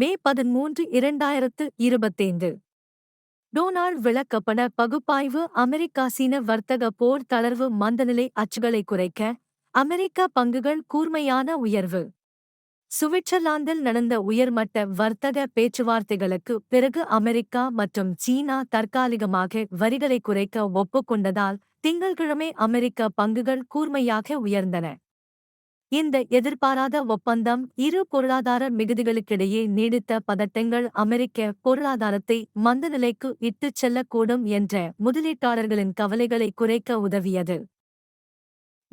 மே பதிமூன்று இரண்டாயிரத்து இருபத்தைந்து. டொனால்ட் விளக்கப்பட பகுப்பாய்வு அமெரிக்கா சீன வர்த்தக போர் தளர்வு மந்தநிலை அச்சுகளை குறைக்க அமெரிக்க பங்குகள் கூர்மையான உயர்வு. சுவிட்சர்லாந்தில் நடந்த உயர்மட்ட வர்த்தக பேச்சுவார்த்தைகளுக்கு பிறகு அமெரிக்கா மற்றும் சீனா தற்காலிகமாக வரிகளை குறைக்க ஒப்புக்கொண்டதால் திங்கள்கிழமை அமெரிக்க பங்குகள் கூர்மையாக உயர்ந்தன. இந்த எதிர்பாராத ஒப்பந்தம் இரு பொருளாதார மிகுதிகளுக்கிடையே நீடித்த பதட்டங்கள் அமெரிக்க பொருளாதாரத்தை மந்தநிலைக்கு இட்டுச் செல்லக்கூடும் என்ற முதலீட்டாளர்களின் கவலைகளை குறைக்க உதவியது.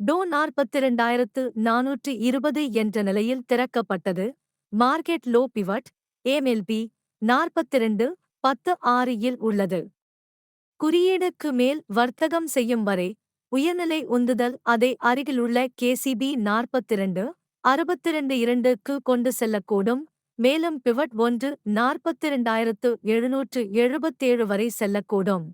டோ நாற்பத்திரண்டாயிரத்து நானூற்று இருபது என்ற நிலையில் திறக்கப்பட்டது. மார்க்கெட் லோ பிவட் ஏமெல்பி நாற்பத்திரண்டு பத்து ஆறு இல் உள்ளது. குறியீடுக்கு மேல் வர்த்தகம் செய்யும் வரை உயர்நிலை உந்துதல் அதை அருகிலுள்ள கேசிபி நாற்பத்திரண்டு அறுபத்திரண்டு இரண்டுக்கு கொண்டு செல்லக்கூடும். மேலும் பிவட் ஒன்று நாற்பத்திரண்டாயிரத்து எழுநூற்று எழுபத்தேழு வரை செல்லக்கூடும்.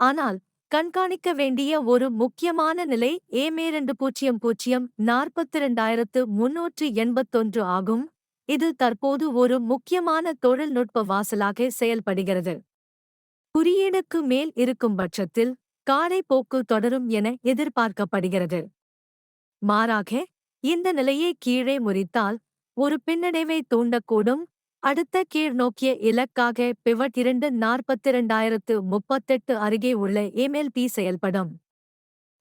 ஆனால் கண்காணிக்க வேண்டிய ஒரு முக்கியமான நிலை ஏமேரண்டு பூஜ்ஜியம் பூஜ்ஜியம் நாற்பத்திரண்டாயிரத்து முன்னூற்று எண்பத்தொன்று ஆகும். இது தற்போது ஒரு முக்கியமான தொழில்நுட்ப வாசலாக செயல்படுகிறது. குறியீடுக்கு மேல் இருக்கும் பட்சத்தில் காலை போக்கு தொடரும் என எதிர்பார்க்கப்படுகிறது. மாறாக இந்த நிலையை கீழே முறித்தால் ஒரு பின்னடைவை தூண்டக்கூடும். அடுத்த கீழ் நோக்கிய இலக்காக பிவட் இரண்டு நாற்பத்திரண்டாயிரத்து முப்பத்தெட்டு அருகே உள்ள எம்எல்பி செயல்படும்.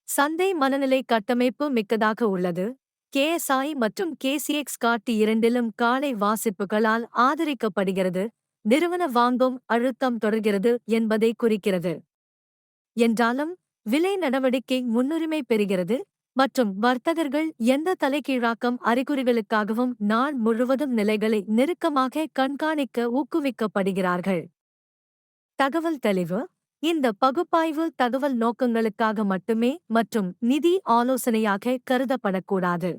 சந்தை மனநிலை கட்டமைப்பு மிக்கதாக உள்ளது. கேஎஸ்ஐ மற்றும் கேசிஎக்ஸ் காட்டி இரண்டிலும் காலை வாசிப்புகளால் ஆதரிக்கப்படுகிறது. நிறுவன வாங்கும் அழுத்தம் தொடர்கிறது என்பதை குறிக்கிறது. என்றாலும் விலை நடவடிக்கை முன்னுரிமை பெறுகிறது மற்றும் வர்த்தகர்கள் எந்த தலைகீழாக்கம் அறிகுறிகளுக்காகவும் நாள் முழுவதும் நிலைகளை நெருக்கமாக கண்காணிக்க ஊக்குவிக்கப்படுகிறார்கள். தகவல் தெளிவு. இந்த பகுப்பாய்வு தகவல் நோக்கங்களுக்காக மட்டுமே மற்றும் நிதி ஆலோசனையாக கருதப்படக்கூடாது.